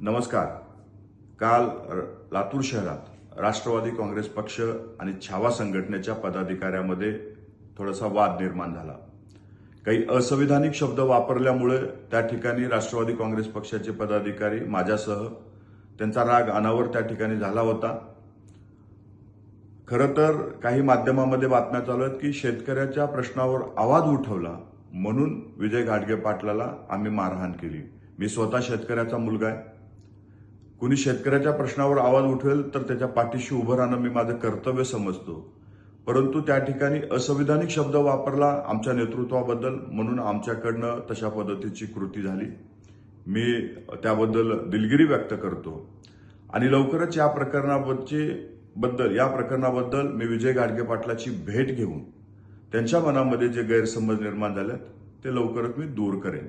नमस्कार. काल र- लातूर शहरात राष्ट्रवादी काँग्रेस पक्ष आणि छावा संघटनेच्या पदाधिकाऱ्यामध्ये थोडासा वाद निर्माण झाला. काही असंविधानिक शब्द वापरल्यामुळे त्या ठिकाणी राष्ट्रवादी काँग्रेस पक्षाचे पदाधिकारी माझ्यासह त्यांचा राग अनावर त्या ठिकाणी झाला होता. खरं तर काही माध्यमामध्ये बातम्या चालू आहेत की शेतकऱ्याच्या प्रश्नावर आवाज उठवला म्हणून विजय घाटगे पाटलाला आम्ही मारहाण केली. मी स्वतः शेतकऱ्याचा मुलगा आहे. कुणी शेतकऱ्याच्या प्रश्नावर आवाज उठवेल तर त्याच्या पाठीशी उभं राहणं मी माझं कर्तव्य समजतो. परंतु त्या ठिकाणी असंविधानिक शब्द वापरला आमच्या नेतृत्वाबद्दल म्हणून आमच्याकडनं तशा पद्धतीची कृती झाली. मी त्याबद्दल दिलगिरी व्यक्त करतो. आणि लवकरच या प्रकरणाबद्दलची बद्दल या प्रकरणाबद्दल मी विजय गाडगे पाटलाची भेट घेऊन त्यांच्या मनामध्ये जे गैरसमज निर्माण झालेत ते लवकरच मी दूर करेन.